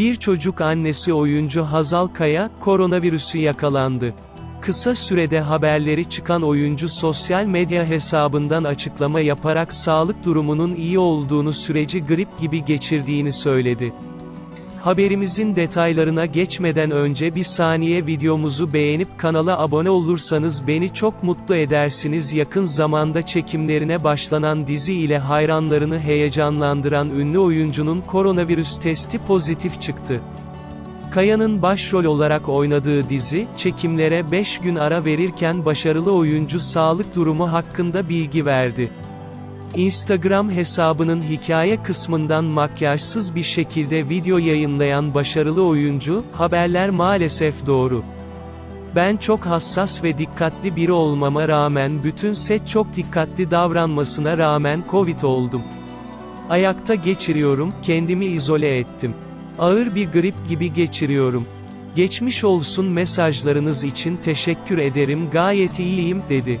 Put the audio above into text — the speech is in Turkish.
Bir çocuk annesi oyuncu Hazal Kaya, koronavirüsü yakalandı. Kısa sürede haberleri çıkan oyuncu sosyal medya hesabından açıklama yaparak sağlık durumunun iyi olduğunu süreci grip gibi geçirdiğini söyledi. Haberimizin detaylarına geçmeden önce bir saniye videomuzu beğenip kanala abone olursanız beni çok mutlu edersiniz. Yakın zamanda çekimlerine başlanan dizi ile hayranlarını heyecanlandıran ünlü oyuncunun koronavirüs testi pozitif çıktı. Kaya'nın başrol olarak oynadığı dizi, çekimlere 5 gün ara verirken başarılı oyuncu sağlık durumu hakkında bilgi verdi. Instagram hesabının hikaye kısmından makyajsız bir şekilde video yayınlayan başarılı oyuncu, haberler maalesef doğru. Ben çok hassas ve dikkatli biri olmama rağmen bütün set çok dikkatli davranmasına rağmen Covid oldum. Ayakta geçiriyorum, kendimi izole ettim. Ağır bir grip gibi geçiriyorum. Geçmiş olsun mesajlarınız için teşekkür ederim gayet iyiyim, dedi.